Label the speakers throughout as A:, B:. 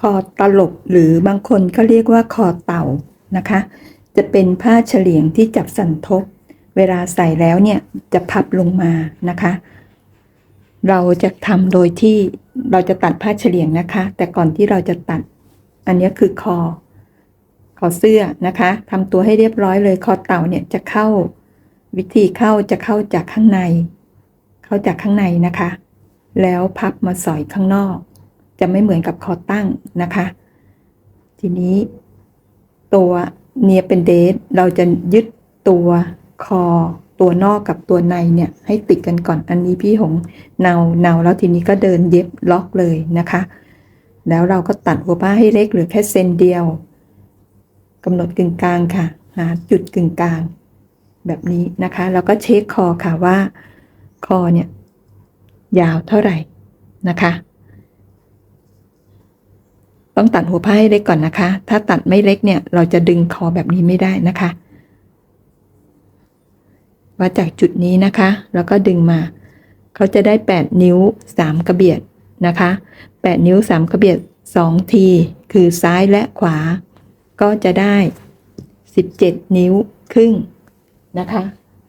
A: คอตลบหรือบางคนก็เรียกว่าคอเต่านะคะ จะเป็นผ้าเฉลียงที่จับสันทบ เวลาใส่แล้วเนี่ยจะพับลงมานะคะ เราจะทำโดยที่เราจะตัดผ้าเฉลียงนะคะ แต่ก่อนที่เราจะตัด อันนี้คือคอคอเสื้อนะคะทำตัวให้เรียบร้อยเลยคอเต่าเนี่ยจะเข้า วิธีเข้าจะเข้าจากข้างใน เข้าจากข้างในนะคะ แล้วพับมาสอยข้างนอก จะไม่เหมือนกับคอตั้งนะคะ ทีนี้ตัวเนียเป็นเดทเราจะยึดตัวคอตัวนอกกับตัวในเนี่ยให้ติดกันก่อนอันนี้พี่หงเนาเนาแล้วทีนี้ก็เดินเย็บล็อกเลยนะคะ แล้วเราก็ตัดหัวผ้าให้เล็กเหลือแค่เซนเดียวกำหนดกึ่งกลางค่ะ หาจุดกึ่งกลาง แบบนี้นะคะ แล้วก็เช็คคอค่ะว่า คอเนี่ยยาวเท่าไหร่นะคะ ต้องตัดหัวผ้าให้เล็กก่อนนะคะ ถ้าตัดไม่เล็กเนี่ย เราจะดึงคอแบบนี้ไม่ได้นะคะวัดจากจุดนี้นะคะ แล้วก็ดึงมา เขาจะได้ 8 นิ้ว 3 กระเบียดนะคะ 8 นิ้ว 3 กระเบียด 2 ที คือซ้ายและขวา ก็จะได้ 17 นิ้วครึ่งนะคะ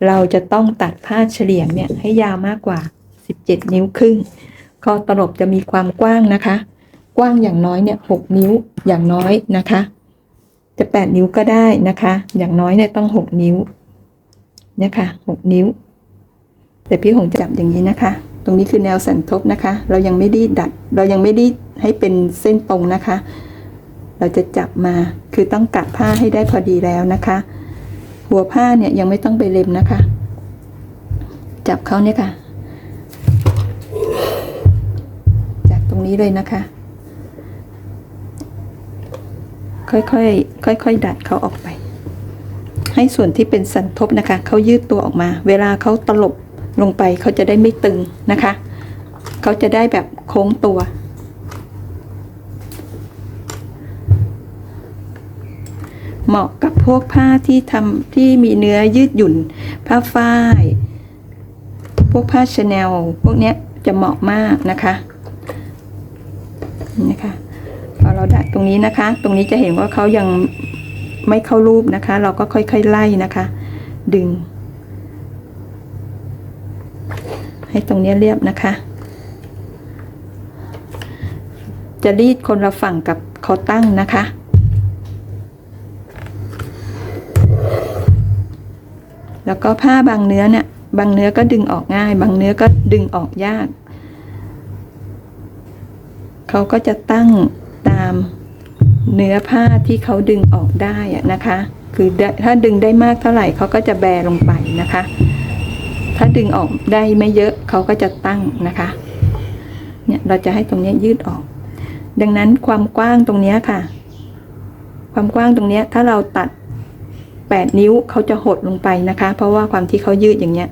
A: เราจะต้องตัดผ้าเฉลี่ยงเนี่ยให้ยาวมากกว่า 17 นิ้วครึ่ง คอตลบจะมีความกว้างนะคะ กว้างอย่างน้อยเนี่ย6นิ้วอย่างน้อยนะคะ จะ 8 นิ้วก็ได้นะคะ อย่างน้อยเนี่ยต้อง 6 นิ้วเนี่ยค่ะ6นิ้ว แต่พี่หงจับอย่างนี้นะคะ ตรงนี้คือแนวสันทบนะคะ เรายังไม่ได้ดัด เรายังไม่ได้ให้เป็นเส้นตรงนะคะ เราจะจับมาคือต้องกัดผ้าให้ได้พอดีแล้วนะคะ หัวผ้าเนี่ยยังไม่ต้องไปเล็มนะคะ จับเขาเนี่ยค่ะ จากตรงนี้เลยนะคะ ค่อยๆค่อยๆดัดเขาออกไป ให้ส่วนที่เป็นสันทบนะคะเขายืดตัวออกมา เวลาเขาตลบลงไปเขาจะได้ไม่ตึงนะคะเขาจะได้แบบโค้งตัว เหมาะกับพวกผ้าที่ทำที่มีเนื้อยืดหยุ่น ผ้าฝ้าย พวกผ้าชาแนลพวกเนี้ยจะเหมาะมากนะคะนะคะ เราดัดตรงนี้นะคะ ตรงนี้จะเห็นว่าเขายังไม่เข้ารูปนะคะ เราก็ค่อยๆไล่นะคะ ดึง ให้ตรงนี้เรียบนะคะ จะรีดคนละฝั่งกับเขาตั้งนะคะแล้วก็ผ้าบางเนื้อเนี่ยบางเนื้อก็ดึงออกง่าย บางเนื้อก็ดึงออกยาก เขาก็จะตั้ง ตามเนื้อผ้าที่เขาดึงออกได้นะคะ คือถ้าดึงได้มากเท่าไหร่เขาก็จะแบลงไปนะคะ ถ้าดึงออกได้ไม่เยอะเขาก็จะตั้งนะคะ เนี่ยเราจะให้ตรงนี้ยืดออก ดังนั้นความกว้างตรงนี้ค่ะ ความกว้างตรงนี้ถ้าเราตัด 8 นิ้วเขาจะหดลงไปนะคะ เพราะว่าความที่เขายืดอย่างเงี้ย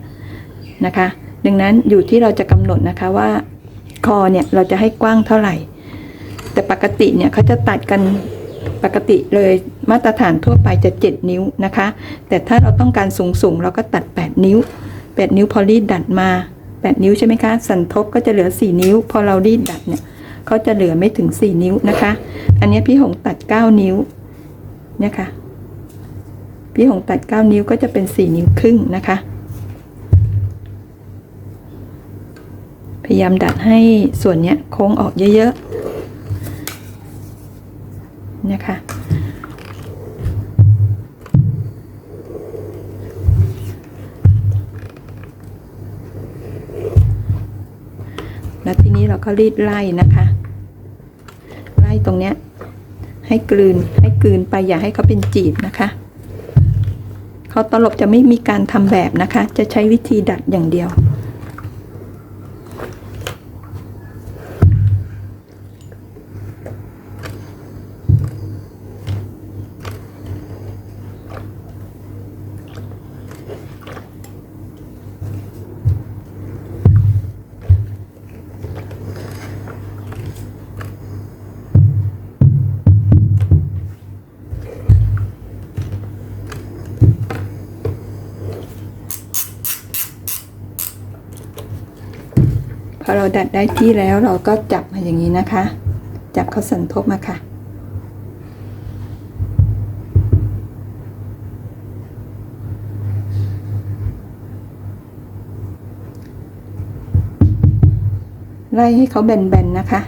A: นะคะ ดังนั้นอยู่ที่เราจะกำหนดนะคะว่าคอเนี่ยเราจะให้กว้างเท่าไหร่ แต่ปกติเนี่ยเขาจะตัดกันปกติเลยมาตรฐานทั่วไปจะ 7 นิ้วนะคะ แต่ถ้าเราต้องการสูงสูงเราก็ตัด 8 นิ้ว 8 นิ้วพอรีดดัดมา 8 นิ้วใช่ไหมคะ สันทบก็จะเหลือ 4 นิ้ว พอเรารีดดัดเนี่ยเขาจะเหลือไม่ถึง 4 นิ้วนะคะ อันนี้พี่หงตัด 9 นิ้วเนี่ยค่ะพี่หงตัด 9 นิ้วก็จะเป็น 4 นิ้วครึ่งนะคะ พยายามดัดให้ส่วนเนี้ยโค้งออกเยอะๆ นะคะ แล้วทีนี้เราก็รีดไล่นะคะ ไล่ตรงเนี้ยให้กลืนให้กลืนไปอย่าให้เขาเป็นจีบนะคะเขาตลบจะไม่มีการทำแบบนะคะ จะใช้วิธีดัดอย่างเดียว พอเราดัดได้ที่แล้วเราก็จับมาอย่างนี้นะคะ จับเขาสันทบมาค่ะ ไล่ให้เขาแบนๆนะคะ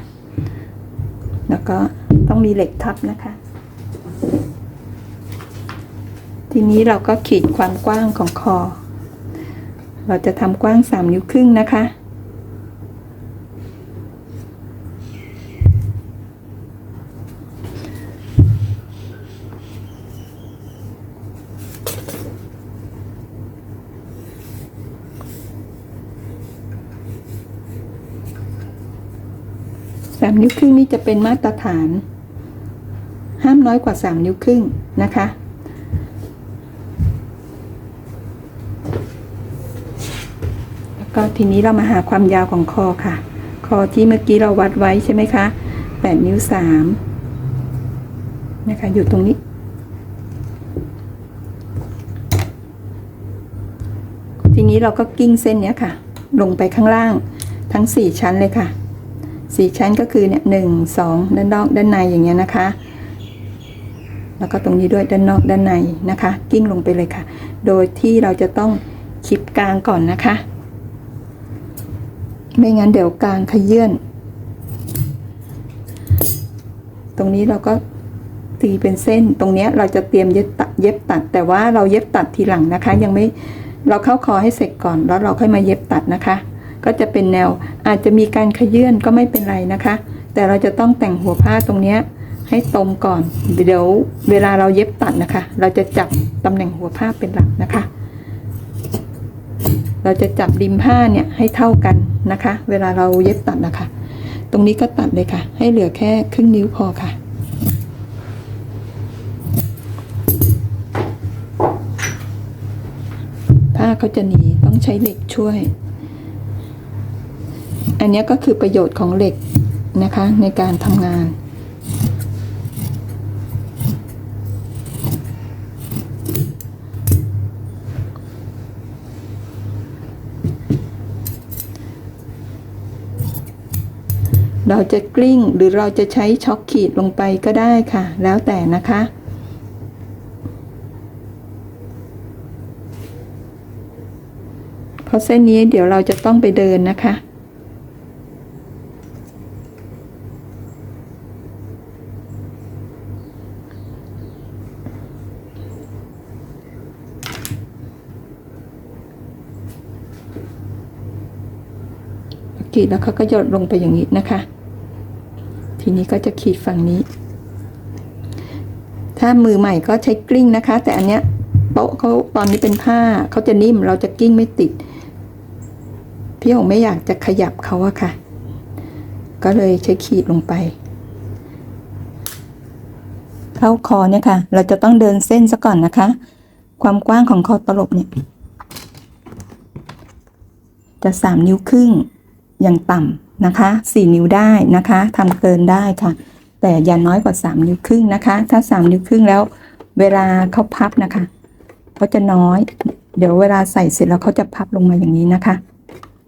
A: แล้วก็ต้องมีเหล็กทับนะคะ ทีนี้เราก็ขีดความกว้างของคอ เราจะทำกว้างสามนิ้วครึ่งนะคะ ครึ่งนี่จะเป็นมาตรฐาน ห้ามน้อยกว่าสามนิ้วครึ่งนะคะ แล้วก็ทีนี้เรามาหาความยาวของคอค่ะ คอที่เมื่อกี้เราวัดไว้ใช่ไหมคะแปดนิ้วสามนะคะ อยู่ตรงนี้ ทีนี้เราก็กิ้งเส้นเนี้ยค่ะ ลงไปข้างล่างทั้งสี่ชั้นเลยค่ะ สี่ชั้นก็คือเนี่ยหนึ่งสองด้านนอกด้านในอย่างเงี้ยนะคะ แล้วก็ตรงนี้ด้วยด้านนอกด้านในนะคะ กิ้งลงไปเลยค่ะ โดยที่เราจะต้องคิดกลางก่อนนะคะ ไม่งั้นเดี๋ยวกลางขยื่นตรงนี้เราก็ตีเป็นเส้นตรงเนี้ยเราจะเตรียมเย็บตัดเย็บตัด แต่ว่าเราเย็บตัดทีหลังนะคะ ยังไม่เราเข้าคอให้เสร็จก่อนแล้วเราค่อยมาเย็บตัดนะคะ ก็จะเป็นแนวอาจจะมีการขยื่นก็ไม่เป็นไรนะคะ แต่เราจะต้องแต่งหัวผ้าตรงนี้ให้ตรงก่อน เดี๋ยวเวลาเราเย็บตัดนะคะ เราจะจับตำแหน่งหัวผ้าเป็นหลักนะคะ เราจะจับริมผ้าเนี่ยให้เท่ากันนะคะ เวลาเราเย็บตัดนะคะ ตรงนี้ก็ตัดเลยค่ะ ให้เหลือแค่ครึ่งนิ้วพอค่ะผ้าเขาจะหนีต้องใช้เหล็กช่วย อันนี้ก็คือประโยชน์ของเหล็กนะคะในการทำงาน เราจะกลิ้งหรือเราจะใช้ช็อคขีดลงไปก็ได้ค่ะ แล้วแต่นะคะเพราะเส้นนี้เดี๋ยวเราจะต้องไปเดินนะคะ ขีดแล้วเขาก็หยดลงไปอย่างนี้นะคะ ทีนี้ก็จะขีดฝั่งนี้ ถ้ามือใหม่ก็ใช้กลิ้งนะคะ แต่อันเนี้ยโต๊ะเขาตอนนี้เป็นผ้าเขาจะนิ่มเราจะกลิ้งไม่ติด พี่หงไม่อยากจะขยับเขาอะค่ะ ก็เลยใช้ขีดลงไปเข้าคอเนี่ยค่ะ เราจะต้องเดินเส้นซะก่อนนะคะ ความกว้างของคอตลบเนี่ย จะสามนิ้วครึ่ง ย่างต่ำนะคะสี่นิ้วได้นะคะทำเกินได้ค่ะ แต่อย่าน้อยกว่าสามนิ้วครึ่งนะคะ ถ้าสามนิ้วครึ่งแล้ว เวลาเขาพับนะคะเขาจะน้อย เดี๋ยวเวลาใส่เสร็จแล้วเขาจะพับลงมาอย่างนี้นะคะ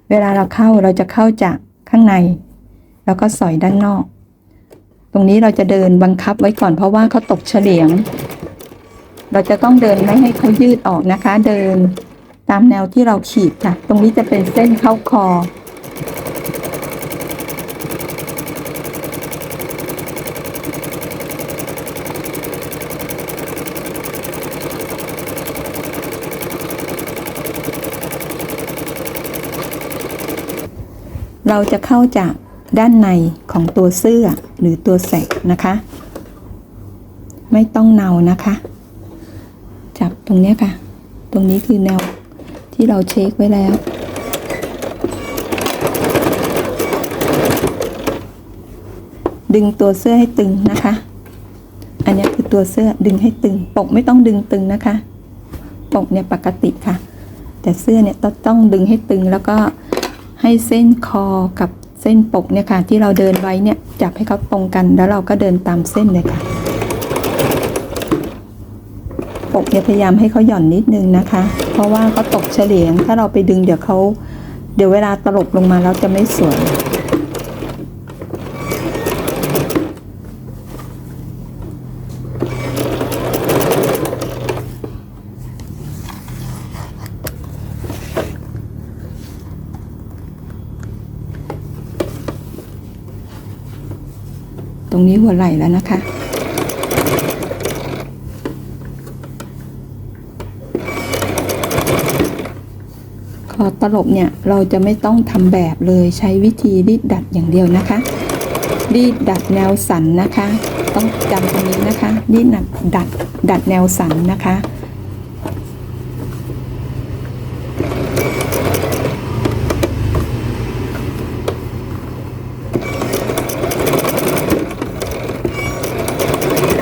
A: เวลาเราเข้าเราจะเข้าจากข้างใน แล้วก็สอยด้านนอก ตรงนี้เราจะเดินบังคับไว้ก่อนเพราะว่าเขาตกเฉลียง เราจะต้องเดินไม่ให้เขายืดออกนะคะ เดินตามแนวที่เราขีดค่ะ ตรงนี้จะเป็นเส้นเข้าคอ เราจะเข้าจากด้านในของตัวเสื้อหรือตัวแสกนะคะ ไม่ต้องเนานะคะ จับตรงเนี้ยค่ะ ตรงนี้คือแนวที่เราเช็คไว้แล้ว ดึงตัวเสื้อให้ตึงนะคะ อันนี้คือตัวเสื้อดึงให้ตึง ปกไม่ต้องดึงตึงนะคะ ปกเนี่ยปกติค่ะ แต่เสื้อเนี่ยต้องดึงให้ตึงแล้วก็ ให้เส้นคอกับเส้นปกเนี่ยค่ะ ที่เราเดินไว้เนี่ยจับให้เขาตรงกันแล้วเราก็เดินตามเส้นเลยค่ะปกเนี่ยพยายามให้เขาหย่อนนิดนึงนะคะ เพราะว่าเขาตกเฉลียง ถ้าเราไปดึงเดี๋ยวเขาเดี๋ยวเวลาตลบลงมาแล้วจะไม่สวย ตรงนี้หัวไหล่แล้วนะคะ คอตลบเนี่ยเราจะไม่ต้องทำแบบเลยใช้วิธีรีดดัดอย่างเดียวนะคะ รีดดัดแนวสันนะคะ ต้องจำตรงนี้นะคะรีดดัดดัดดัดแนวสันนะคะ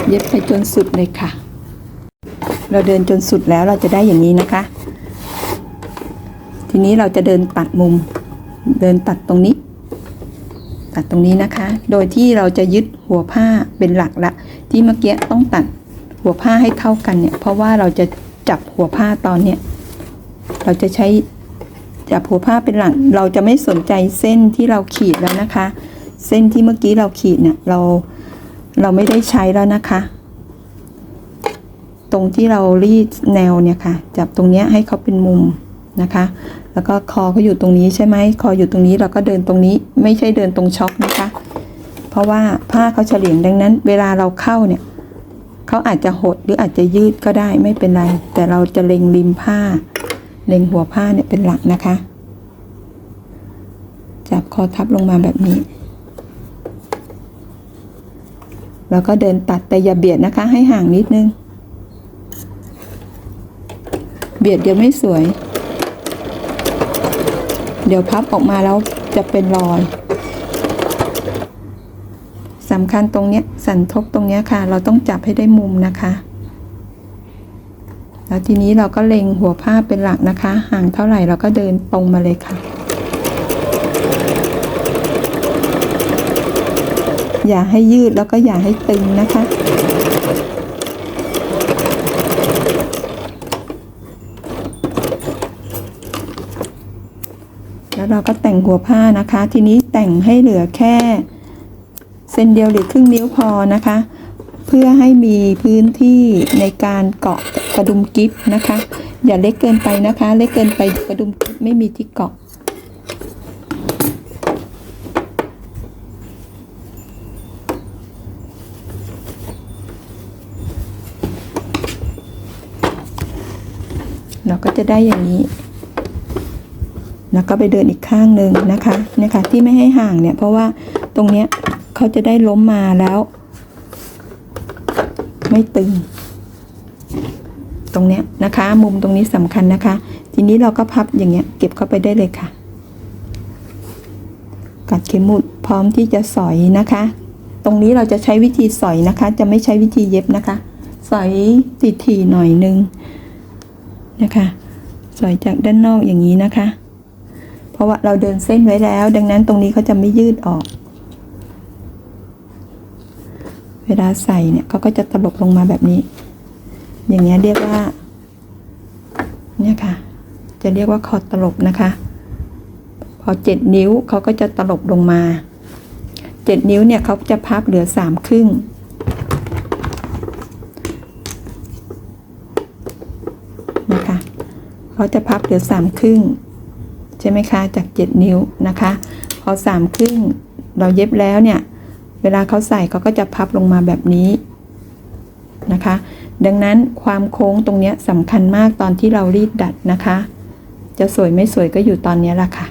A: เย็บไปจนสุดเลยค่ะ เราเดินจนสุดแล้วเราจะได้อย่างนี้นะคะ ทีนี้เราจะเดินตัดมุม เดินตัดตรงนี้ ตัดตรงนี้นะคะ โดยที่เราจะยึดหัวผ้าเป็นหลักละ ที่เมื่อกี้ต้องตัดหัวผ้าให้เท่ากันเนี่ย เพราะว่าเราจะจับหัวผ้าตอนเนี้ยเราจะใช้จับหัวผ้าเป็นหลัก เราจะไม่สนใจเส้นที่เราขีดแล้วนะคะ เส้นที่เมื่อกี้เราขีดเนี่ยเรา เราไม่ได้ใช้แล้วนะคะ ตรงที่เรารีดแนวเนี่ยค่ะ จับตรงเนี้ยให้เขาเป็นมุมนะคะ แล้วก็คอเขาอยู่ตรงนี้ใช่ไหมคออยู่ตรงนี้เราก็เดินตรงนี้ ไม่ใช่เดินตรงช็อคนะคะ เพราะว่าผ้าเขาเฉลี่ยงดังนั้น เวลาเราเข้าเนี่ยเขาอาจจะหดหรืออาจจะยืดก็ได้ไม่เป็นไร แต่เราจะเล็งริมผ้า เล็งหัวผ้าเนี่ยเป็นหลักนะคะ จับคอทับลงมาแบบนี้ แล้วก็เดินตัดแต่อย่าเบียดนะคะ ให้ห่างนิดนึง เบียดเดี๋ยวไม่สวย เดี๋ยวพับออกมาแล้วจะเป็นรอยสำคัญตรงเนี้ยสันทบตรงเนี้ยค่ะ เราต้องจับให้ได้มุมนะคะ แล้วทีนี้เราก็เล็งหัวผ้าเป็นหลักนะคะ ห่างเท่าไหร่เราก็เดินตรงมาเลยค่ะ อย่าให้ยืดแล้วก็อย่าให้ตึงนะคะ แล้วเราก็แต่งหัวผ้านะคะ ทีนี้แต่งให้เหลือแค่เส้นเดียวหรือครึ่งนิ้วพอนะคะ เพื่อให้มีพื้นที่ในการเกาะกระดุมกิ๊บนะคะ อย่าเล็กเกินไปนะคะ เล็กเกินไปกระดุมกิ๊บไม่มีที่เกาะ เราก็จะได้อย่างนี้ แล้วก็ไปเดินอีกข้างหนึ่งนะคะเนี่ยค่ะที่ไม่ให้ห่างเนี่ย เพราะว่าตรงเนี้ยเขาจะได้ล้มมาแล้ว ไม่ตึง ตรงเนี้ยนะคะ มุมตรงนี้สำคัญนะคะ ทีนี้เราก็พับอย่างเงี้ยเก็บเข้าไปได้เลยค่ะ กัดเข็มหมุดพร้อมที่จะสอยนะคะ ตรงนี้เราจะใช้วิธีสอยนะคะ จะไม่ใช้วิธีเย็บนะคะ สอยทีๆหน่อยนึง นะคะ สอยจากด้านนอกอย่างนี้นะคะ เพราะว่าเราเดินเส้นไว้แล้ว ดังนั้นตรงนี้เขาจะไม่ยืดออก เวลาใส่เนี่ยเขาก็จะตลบลงมาแบบนี้ อย่างเงี้ยเรียกว่า เนี่ยค่ะ จะเรียกว่าคอตลบนะคะ พอเจ็ดนิ้วเขาก็จะตลบลงมาเจ็ดนิ้วเนี่ยเขาจะพับเหลือสามครึ่ง นะคะ เขาจะพับเหลือสามครึ่ง ใช่ไหมคะ จากเจ็ดนิ้วนะคะ พอสามครึ่งเราเย็บแล้วเนี่ย เวลาเขาใส่เขาก็จะพับลงมาแบบนี้นะคะ ดังนั้นความโค้งตรงนี้สำคัญมากตอนที่เรารีดดัดนะคะ จะสวยไม่สวยก็อยู่ตอนนี้ละค่ะ